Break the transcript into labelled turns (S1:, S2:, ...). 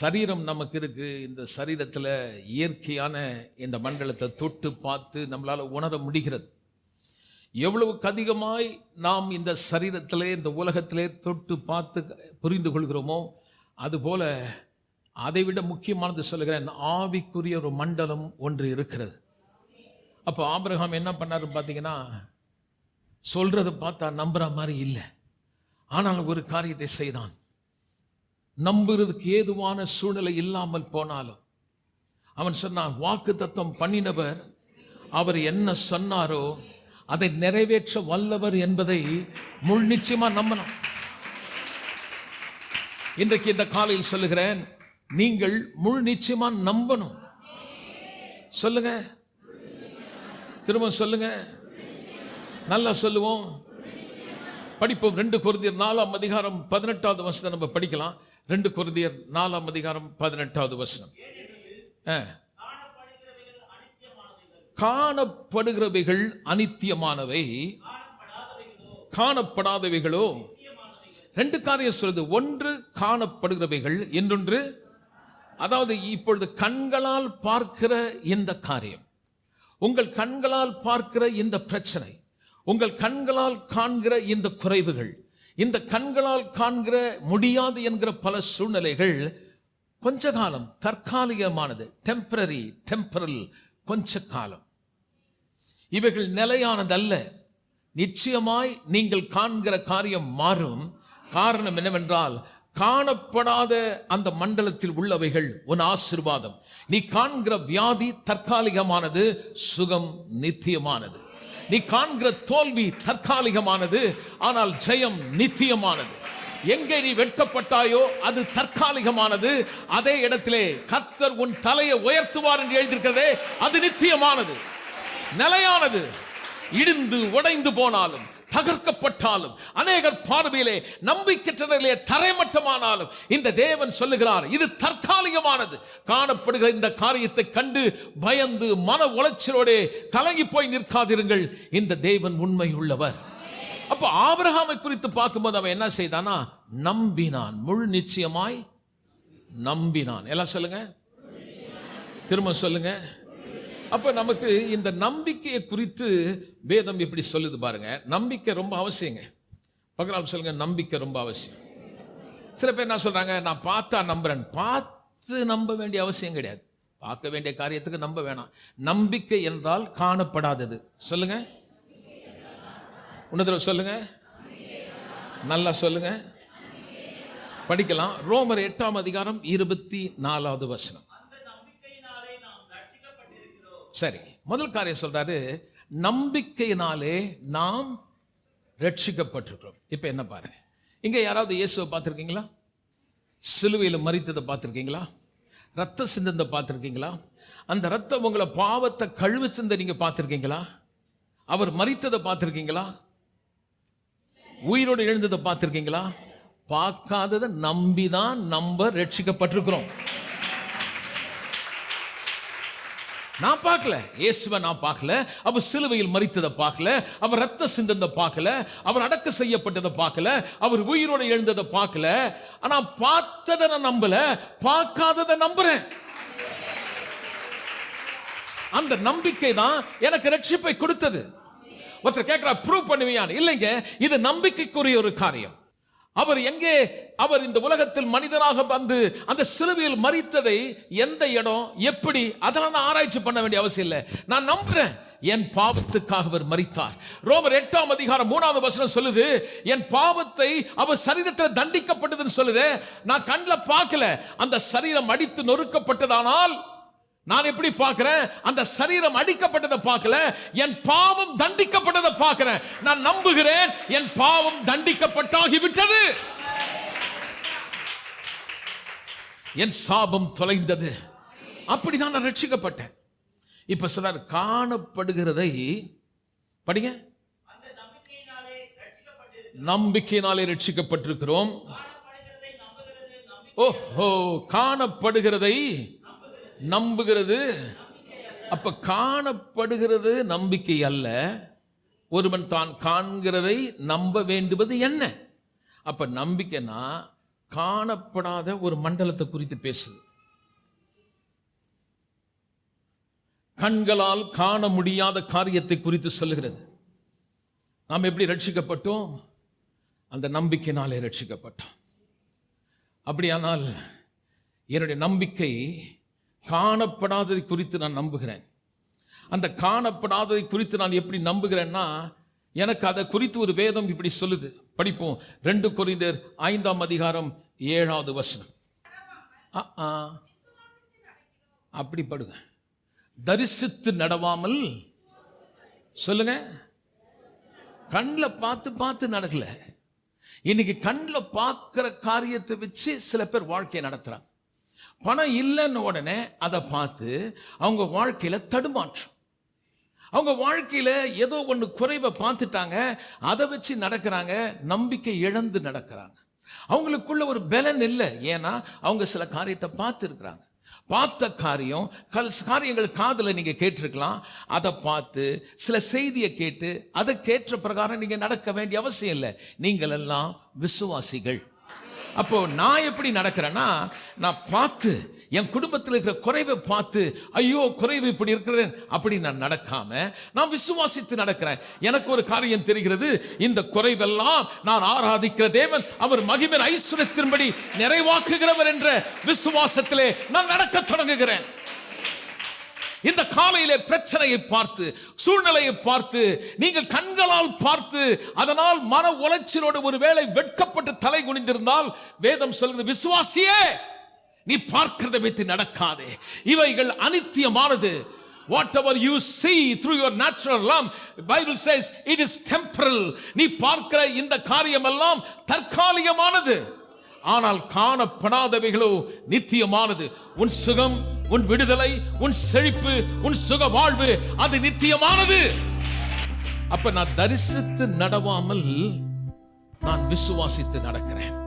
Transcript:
S1: சரீரம் நமக்கு இருக்குது இந்த சரீரத்தில் இயற்கையான இந்த மண்டலத்தை தொட்டு பார்த்து நம்மளால் உணர முடிகிறது. எவ்வளவுக்கு அதிகமாய் நாம் இந்த சரீரத்திலே இந்த உலகத்திலே தொட்டு பார்த்து புரிந்து கொள்கிறோமோ அதுபோல் அதைவிட முக்கியமானது சொல்லுகிறேன் ஆவிக்குரிய ஒரு மண்டலம் ஒன்று இருக்கிறது. அப்போ ஆபிரகாம் என்ன பண்ணார் பார்த்தீங்கன்னா சொல்கிறத பார்த்தா நம்புகிற மாதிரி இல்லை. ஆனால் ஒரு காரியத்தை செய்தான். நம்புறதுக்கு ஏதுவான சூழ்நிலை இல்லாமல் போனாலும் அவன் சொன்னான் வாக்கு தத்துவம் பண்ணினவர் அவர் என்ன சொன்னாரோ அதை நிறைவேற்ற வல்லவர் என்பதை முள் நிச்சயமா நம்பணும். இன்றைக்கு இந்த காலையில் சொல்லுகிறேன் நீங்கள் முழு நிச்சயமா நம்பணும். சொல்லுங்க. திரும்ப சொல்லுங்க. நல்லா சொல்லுவோம். படிப்போம். ரெண்டு குருந்தியர் நாலாம் அதிகாரம் பதினெட்டாவது வசனம் நம்ம படிக்கலாம். ரெண்டு குருதியர் நாலாம் அதிகாரம் பதினெட்டாவது வசனம். காணப்படுகிறவைகள் அனித்தியமானவை. காணப்படாதவைகளோ. ரெண்டு காரியம் சொல்லுது. ஒன்று காணப்படுகிறவைகள் இன்னொன்று அதாவது இப்பொழுது கண்களால் பார்க்கிற இந்த காரியம். உங்கள் கண்களால் பார்க்கிற இந்த பிரச்சனை உங்கள் கண்களால் காண்கிற இந்த குறைவுகள் இந்த கண்களால் காண்கிற முடியாது என்கிற பல சூழ்நிலைகள் கொஞ்ச காலம் தற்காலிகமானது. டெம்பரரி டெம்பரல் கொஞ்ச காலம் இவைகள் நிலையானதல்ல. நிச்சயமாய் நீங்கள் காண்கிற காரியம் மாறும். காரணம் என்னவென்றால் காணப்படாத அந்த மண்டலத்தில் உள்ளவைகள் உன் ஆசிர்வாதம். நீ காண்கிற வியாதி தற்காலிகமானது சுகம் நித்தியமானது. நீ காண்கிற தோல்வி தற்காலிகமானது ஆனால் ஜெயம் நித்தியமானது. எங்கே நீ வெட்கப்பட்டாயோ அது தற்காலிகமானது. அதே இடத்திலே கர்த்தர் உன் தலையை உயர்த்துவார் என்று எழுதியிருக்கிறதே அது நித்தியமானது. நிலையானது. இடிந்து உடைந்து போனாலும் தகர்க்கப்பட்டாலும் அநேகர் பார்வையிலே நம்பிக்கைற்றவர்களே தரைமட்டமானாலும் இந்த தேவன் சொல்லுகிறார் இது தற்காலிகமானது. காணப்படுகிற இந்த காரியத்தை கண்டு பயந்து மன உளைச்சலோடே கலங்கி போய் நிற்காதிருங்கள். இந்த தேவன் உண்மை உள்ளவர் அப்போ ஆபிரகாமை குறித்து பார்க்கும்போது அவன் என்ன செய்தானா? நம்பினான். முழு நிச்சயமாய் நம்பினான். எல்லாம் சொல்லுங்க. திரும்ப சொல்லுங்க. அப்போ நமக்கு இந்த நம்பிக்கையை குறித்து வேதம் இப்படி சொல்லுது பாருங்க. நம்பிக்கை ரொம்ப அவசியங்க. பக்கத்தில் சொல்லுங்க நம்பிக்கை ரொம்ப அவசியம். சில பேர் என்ன சொல்றாங்க நான் பார்த்தா நம்புறேன். பார்த்து நம்ப வேண்டிய அவசியம் கிடையாது. பார்க்க வேண்டிய காரியத்துக்கு நம்ப வேணாம். நம்பிக்கை என்றால் காணப்படாதது. சொல்லுங்க. உன்னதர சொல்லுங்க. நல்லா சொல்லுங்க. படிக்கலாம். ரோமர் எட்டாம் அதிகாரம் இருபத்தி நாலாவது வசனம். சரி முதல் காரியம் சொல்றாரு நம்பிக்கையினாலே நாம் ரட்சிக்கப்பட்டிருக்கிறோம் இப்போ என்ன பாருங்க இங்கே யாராவது இயேசுவை பார்த்துருக்கீங்களா? சிலுவையில் மறித்ததை பார்த்துருக்கீங்களா? ரத்த சிந்தத்தை பார்த்துருக்கீங்களா? அந்த ரத்தம் உங்களை பாவத்தை கழுவு சிந்த நீங்கள் பார்த்துருக்கீங்களா? அவர் மறித்ததை பார்த்துருக்கீங்களா? உயிரோடு எழுந்ததை பார்த்துருக்கீங்களா? பார்க்காததை நம்பி தான் நம்ம ரட்சிக்கப்பட்டிருக்கிறோம் நான் பார்க்கல. இயேசுவை நான் பார்க்கல. அவர் சிலுவையில் மறித்ததை பார்க்கல. அவர் ரத்த சிந்ததை பார்க்கல. அவர் அடக்க செய்யப்பட்டதை பார்க்கல. அவர் உயிரோட எழுந்ததை பார்க்கல. ஆனா பார்த்ததை நான் நம்பல. பார்க்காததை நம்புறேன். அந்த நம்பிக்கை தான் எனக்கு ரட்சிப்பை கொடுத்தது. ஒருத்தர் கேட்கிறா ப்ரூவ் பண்ணுவியான் இல்லைங்க இது நம்பிக்கைக்குரிய ஒரு காரியம். அவர் எங்கே? அவர் இந்த உலகத்தில் மனிதனாக வந்து அந்த சிலுவையில் மறித்ததை எந்த இடம் எப்படி? அதெல்லாம் நான் ஆராய்ச்சி பண்ண வேண்டிய அவசியம் இல்லை. நான் நம்புறேன். என் பாவத்துக்காக அவர் மறித்தார் ரோமர் எட்டாம் அதிகாரம் மூணாவது வசனம் சொல்லுது என் பாவத்தை அவர் சரீரத்தில் தண்டிக்கப்பட்டதுன்னு சொல்லுது. நான் கண்ணில் பார்க்கல. அந்த சரீரம் அடித்து நொறுக்கப்பட்டதானால் நான் எப்படி பார்க்கிறேன்? அந்த சரீரம் அடிக்கப்பட்டதை பார்க்கல என் பாவம் தண்டிக்கப்பட்டதை பார்க்கிறேன் நான் நம்புகிறேன் என் பாவம் தண்டிக்கப்பட்டாகி விட்டது என் சாபம் தொலைந்தது. அப்படிதான் நான் ரட்சிக்கப்பட்டேன். இப்ப சிலர் காணப்படுகிறதை படிங்க. நம்பிக்கையினாலே ரட்சிக்கப்பட்டிருக்கிறோம். ஓஹோ காணப்படுகிறதை நம்புகிறது. அப்ப காணப்படுகிறது நம்பிக்கை அல்ல. ஒருவன் தான் காண்கிறதை நம்ப வேண்டுவது என்ன? அப்ப நம்பிக்கைனா காணப்படாத ஒரு மண்டலத்தை குறித்து பேசுது. கண்களால் காண முடியாத காரியத்தை குறித்து சொல்லுகிறது. நாம் எப்படி ரட்சிக்கப்பட்டோம்? அந்த நம்பிக்கையினாலே ரட்சிக்கப்பட்டோம். அப்படியானால் என்னுடைய நம்பிக்கை காணப்படாததை குறித்து நான் நம்புகிறேன். அந்த காணப்படாததை குறித்து நான் எப்படி நம்புகிறேன்னா எனக்கு அதை குறித்து ஒரு வேதம் இப்படி சொல்லுது. படிப்போம். ரெண்டு கொரிந்தர் ஐந்தாம் அதிகாரம் ஏழாவது வசனம். ஆ, ஆ. அப்படி படுங்க. தரிசித்து நடவாமல் சொல்லுங்க. கண்ணில் பார்த்து பார்த்து நடக்கல. இன்னைக்கு கண்ணில் பார்க்குற காரியத்தை வச்சு சில பேர் வாழ்க்கையை நடத்துகிறாங்க பணம் இல்லைன்னு உடனே அதை பார்த்து அவங்க வாழ்க்கையில் தடுமாற்றம். அவங்க வாழ்க்கையில் ஏதோ ஒன்று குறைவை பார்த்துட்டாங்க அதை வச்சு நடக்கிறாங்க நம்பிக்கை இழந்து நடக்கிறாங்க. அவங்களுக்குள்ள ஒரு பலன் இல்லை. ஏன்னா அவங்க சில காரியத்தை பார்த்துருக்குறாங்க. பார்த்த காரியம் கல் காரியங்கள் காதில் நீங்கள் கேட்டிருக்கலாம். அதை பார்த்து சில செய்தியை கேட்டு அதை கேட்ட பிரகாரம் நீங்கள் நடக்க வேண்டிய அவசியம் இல்லை. நீங்கள் எல்லாம் விசுவாசிகள். அப்போ நான் எப்படி நடக்கிறேன்னா நான் பார்த்து என் குடும்பத்தில் இருக்கிற குறைவை பார்த்து ஐயோ குறைவு இப்படி இருக்கிறது அப்படி நான் நடக்காம நான் விசுவாசித்து நடக்கிறேன். எனக்கு ஒரு காரியம் தெரிகிறது இந்த குறைவெல்லாம் நான் ஆராதிக்கிற தேவன் அவர் மகிமன் ஐஸ்வரத்தின்படி நிறைவாக்குகிறவர் என்ற விசுவாசத்திலே நான் நடக்க தொடங்குகிறேன். இந்த காலையிலே பிரச்சனையை பார்த்து சூழ்நிலையை பார்த்து நீங்கள் கண்களால் பார்த்து அதனால் மன உளைச்சலோடு ஒருவேளை வெட்கப்பட்டு தலை குனிந்திருந்தால் வேதம் சொல்கிறது விசுவாசியே நீ பார்க்கிறத வைத்து நடக்காதே. இவைகள் அனித்தியமானது. Whatever you see through your natural எல்லாம் Bible says it is temporal நீ பார்க்கிற இந்த காரியமெல்லாம் தற்காலிகமானது. ஆனால் காணப்படாதவைகளோ நித்தியமானது. உன் சுகம் உன் விடுதலை உன் செழிப்பு உன் சுக வாழ்வு அது நித்தியமானது. அப்ப நான் தரிசித்து நடவாமல் நான் விசுவாசித்து நடக்கிறேன்.